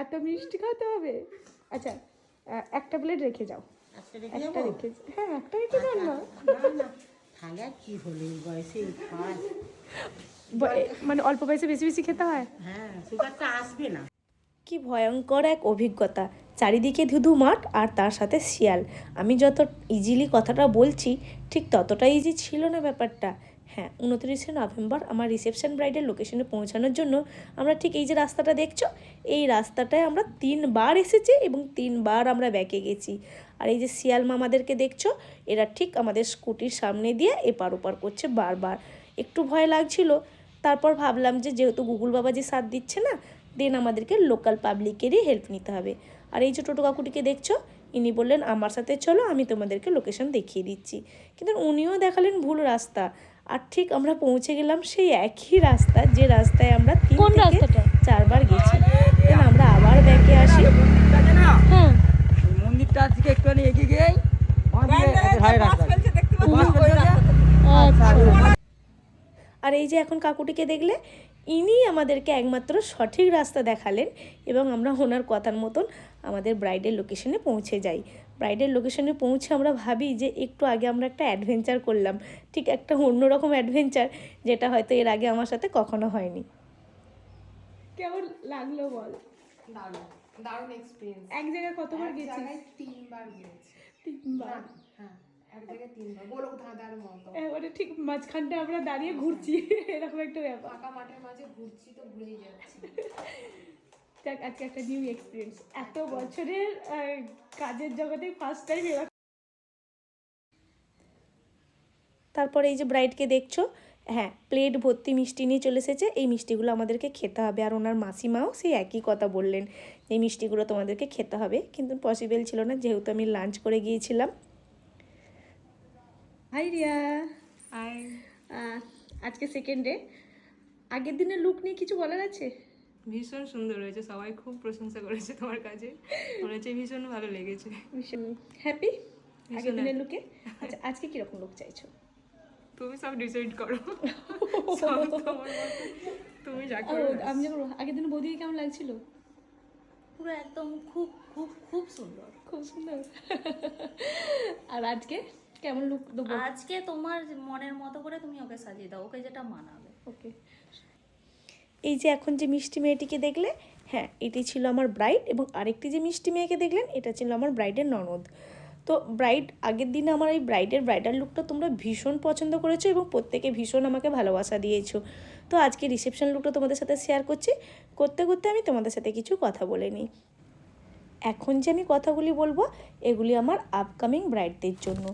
এত মিষ্টি খাওয়াতে হবে। আচ্ছা একটা প্লেট রেখে যাও। একটা রেখে হ্যাঁ একটা রেখে যাও না। না না তাহলে কি হলো এই বয়সে? এই খাওয়ার ব- এ- মানে অল্প বয়সে বেশি বেশি খেতে হয়? হ্যাঁ সুগারটা আসবে না। কি ভয়ঙ্কর এক অভিজ্ঞতা। চারিদিকে ধুধু মাঠ আর তার সাথে শিয়াল। আমি যত ইজিলি কথাটা বলছি ঠিক ততটা ইজি ছিল না ব্যাপারটা। হ্যাঁ উনত্রিশে নভেম্বর আমার রিসেপশন ব্রাইডের লোকেশনে পৌঁছানোর জন্য আমরা ঠিক এই যে রাস্তাটা দেখছ, এই রাস্তাটায় আমরা তিনবার এসেছি এবং তিনবার আমরা ব্যাকে গেছি। আর এই যে শিয়াল মামাদেরকে দেখছ, এরা ঠিক আমাদের স্কুটির সামনে দিয়ে এপার ওপার করছে বারবার। একটু ভয় লাগছিল, তারপর ভাবলাম যে যেহেতু গুগল বাবা যে সাথ দিচ্ছে না দেন আমাদেরকে লোকাল পাবলিকেরই হেল্প নিতে হবে। আর এই যে টোটো কাকুটিকে দেখছ, ইনি বললেন, আমার সাথে চলো, আমি তোমাদেরকে লোকেশন দেখিয়ে দিচ্ছি। কিন্তু উনিও দেখালেন ভুল রাস্তা। আর ঠিক আমরা পৌঁছে গেলাম সেই একই রাস্তা যে রাস্তায় আমরা তিন থেকে চারবার গেছি। দেন আমরা আবার ব্যাকে আসি। মন্দিরটা হ্যাঁ থেকে একটুখানি এগিয়ে। বাস ফেলছে? আচ্ছা। আর এই যে এখন কাকুটিকে দেখলে ইনি আমাদেরকে একমাত্র সঠিক রাস্তা দেখালেন এবং আমরা ওনার কথার মতন আমাদের ব্রাইডের লোকেশনে পৌঁছে যাই। ব্রাইডের লোকেশনে পৌঁছে আমরা ভাবি যে একটু আগে আমরা একটা অ্যাডভেঞ্চার করলাম। ঠিক একটা অন্যরকম অ্যাডভেঞ্চার যেটা হয়তো এর আগে আমার সাথে কখনো হয়নি। কেমন লাগল বল? দারুণ দারুণ এক্সপিরিয়েন্স এক জায়গায় কতবার জায়গায় তিনবার গিয়েছি। তিনবার? হ্যাঁ এক জায়গায় তিনবার। গোলক ধাঁধার মতো এবারে ঠিক মাঝখানটা আমরা দাঁড়িয়ে ঘুরছি। এরকম একটা ব্যাপার। ফাঁকা মাঠের মাঝে ঘুরছি তো ঘুরেই যাচ্ছি। আজকে একটা নিউ এক্সপিরিয়েন্স এত বছরের কাজের জগতে ফার্স্ট টাইম এরকম। তারপর এই যে ব্রাইডকে দেখছ হ্যাঁ প্লেট ভর্তি মিষ্টি নিয়ে চলে এসেছে। এই মিষ্টিগুলো আমাদেরকে খেতে হবে। আর ওনার মাসিমাও সেই একই কথা বললেন এই মিষ্টিগুলো তোমাদেরকে খেতে হবে। কিন্তু পসিবল ছিল না যেহেতু আমি লাঞ্চ করে গিয়েছিলাম। হাই রিয়া আজকে সেকেন্ড ডে আগের দিনের লুক নিয়ে কিছু বলার আছে? ভীষণ সুন্দর হয়েছে সবাই খুব প্রশংসা করেছে তোমার কাছে মনে হচ্ছে ভীষণ ভালো লেগেছে। ভীষণ হ্যাপি আগের দিনের লুকে আচ্ছা আজকে কীরকম লুক চাইছো? তুমি সব ডিসাইড করো। তুমি যা করো। আমি যখন আগের দিন বৌদিকে কেমন লাগছিল? পুরো একদম খুব খুব খুব সুন্দর। খুব সুন্দর। আর আজকে কেমন লুক দেবো? আজকে তোমার মনের মতো করে তুমি ওকে সাজিয়ে দাও ওকে যেটা মানাবে। ওকে এই যে এখন যে মিষ্টি মেয়েটিকে দেখলে হ্যাঁ এটি ছিল আমার ব্রাইড এবং আরেকটি যে মিষ্টি মেয়েকে দেখলেন, এটা ছিল আমার ব্রাইডের ননদ। তো ব্রাইড আগের দিনে আমার এই ব্রাইডের ব্রাইডাল লুকটা তোমরা ভীষণ পছন্দ করেছ এবং প্রত্যেকে ভীষণ আমাকে ভালোবাসা দিয়েছ। তো আজকে রিসেপশন লুকটা তোমাদের সাথে শেয়ার করছি। করতে করতে আমি তোমাদের সাথে কিছু কথা বলে নিই। এখন যে আমি কথাগুলি বলব, এগুলি আমার আপকামিং ব্রাইডদের জন্য।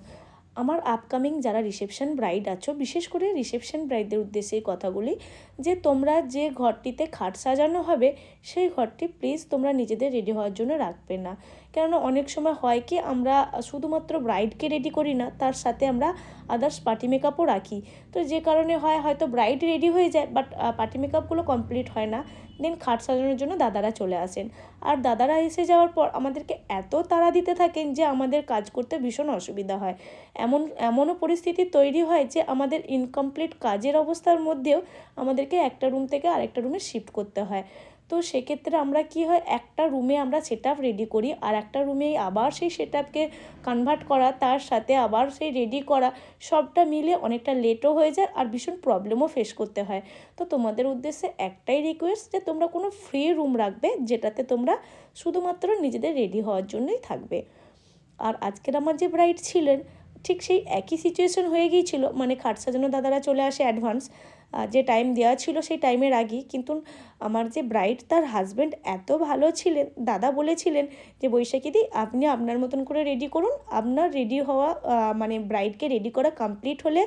আমার আপকামিং যারা রিসেপশন ব্রাইড আছো, বিশেষ করে রিসেপশন ব্রাইডদের উদ্দেশ্যে এই কথাগুলি, যে তোমরা যে ঘরটিতে খাট সাজানো হবে, সেই ঘরটি প্লিজ তোমরা নিজেদের রেডি হওয়ার জন্য রাখবে না। কেননা অনেক সময় হয় কি, আমরা শুধুমাত্র ব্রাইডকে রেডি করি না, তার সাথে আমরা আদার্স পার্টি মেকআপও রাখি। তো যে কারণে হয়, হয়তো ব্রাইড রেডি হয়ে যায় বাট পার্টি মেকআপগুলো কমপ্লিট হয় না। দেন খাট সাজানোর জন্য দাদারা চলে আসেন। আর দাদারা এসে যাওয়ার পর আমাদেরকে এত তাড়া দিতে থাকেন যে আমাদের কাজ করতে ভীষণ অসুবিধা হয়। এমন, এমনও পরিস্থিতি তৈরি হয় যে আমাদের ইনকমপ্লিট কাজের অবস্থার মধ্যেও আমাদেরকে একটা রুম থেকে আরেকটা রুমে শিফট করতে হয়। তো সেক্ষেত্রে আমরা কি হয়, একটা রুমে আমরা সেট রেডি করি আর একটা রুমে আবার সেই সেট কনভার্ট করা, তার সাথে আবার সেই রেডি করা, সবটা মিলে অনেকটা লেটও হয়ে যায় আর ভীষণ প্রবলেমও ফেস করতে হয়। তো তোমাদের উদ্দেশ্যে একটাই রিকোয়েস্ট যে তোমরা কোনো ফ্রি রুম রাখবে যেটাতে তোমরা শুধুমাত্র নিজেদের রেডি হওয়ার জন্যই থাকবে। আর আজকের আমার যে ব্রাইড ছিলেন ঠিক সেই একই সিচুয়েশন হয়ে গিয়েছিল। মানে খাট সাজানো দাদারা চলে আসে অ্যাডভান্স যে টাইম দেওয়া ছিল সেই টাইমের আগেই। কিন্তু আমার যে ব্রাইড তার হাজব্যান্ড এত ভালো ছিলেন, দাদা বলেছিলেন যে বৈশাখীদি আপনি আপনার মতন করে রেডি করুন। আপনার রেডি হওয়া মানে ব্রাইডকে রেডি করা কমপ্লিট হলে,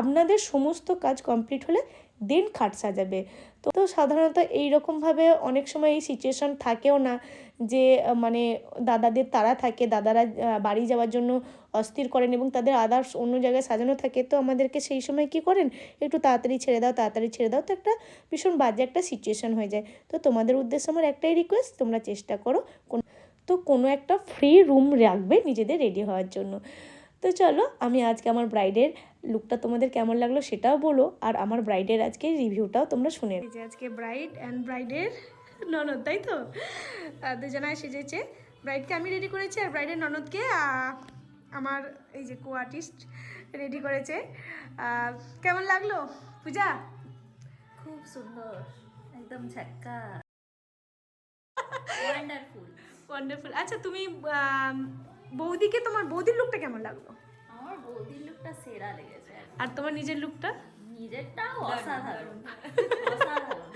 আপনাদের সমস্ত কাজ কমপ্লিট হলে দেন খাট সাজাবে। তো তো সাধারণত এইরকমভাবে অনেক সময় এই সিচুয়েশন থাকেও না যে মানে দাদাদের তারা থাকে, দাদারা বাড়ি যাওয়ার জন্য অস্থির করেন এবং তাদের আদার্স অন্য জায়গায় সাজানো থাকে। তো আমাদেরকে সেই সময় কি করেন? একটু তাড়াতাড়ি ছেড়ে দাও, তাড়াতাড়ি ছেড়ে দাও। তো একটা ভীষণ বাজে একটা সিচুয়েশন হয়ে যায়। তো তোমাদের উদ্দেশ্যে আমার একটাই রিকোয়েস্ট তোমরা চেষ্টা করো। কোন- তো কোনো একটা ফ্রি রুম রাখবে নিজেদের রেডি হওয়ার জন্য। তো চলো আমি আজকে আমার ব্রাইডের লুকটা তোমাদের কেমন লাগল সেটাও বলো আর আমার ব্রাইডের আজকে রিভিউটাও তোমরা শুনে যে আজকে ব্রাইড অ্যান্ড ব্রাইডের ননদ তাই তো? দুজনায় সেজেছে। ব্রাইডকে আমি রেডি করেছি আর ব্রাইডের ননদকে আমার এই যে কো আর্টিস্ট রেডি করেছে কেমন লাগল? পূজা? খুব সুন্দর একদম ঝাক্কা ওয়ান্ডারফুল ওয়ান্ডারফুল আচ্ছা তুমি বৌদিকে তোমার বৌদির লুকটা কেমন লাগল? আমার বৌদির লুকটা সেরা লেগেছে আর তোমার নিজের লুকটা নিজেরটাও অসাধারণ। অসাধারণ।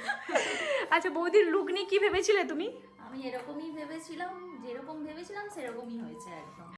আচ্ছা বৌদির লুক নিয়ে কি ভেবেছিলে তুমি? আমি এরকমই ভেবেছিলাম যেরকম ভেবেছিলাম সেরকমই হয়েছে একদম।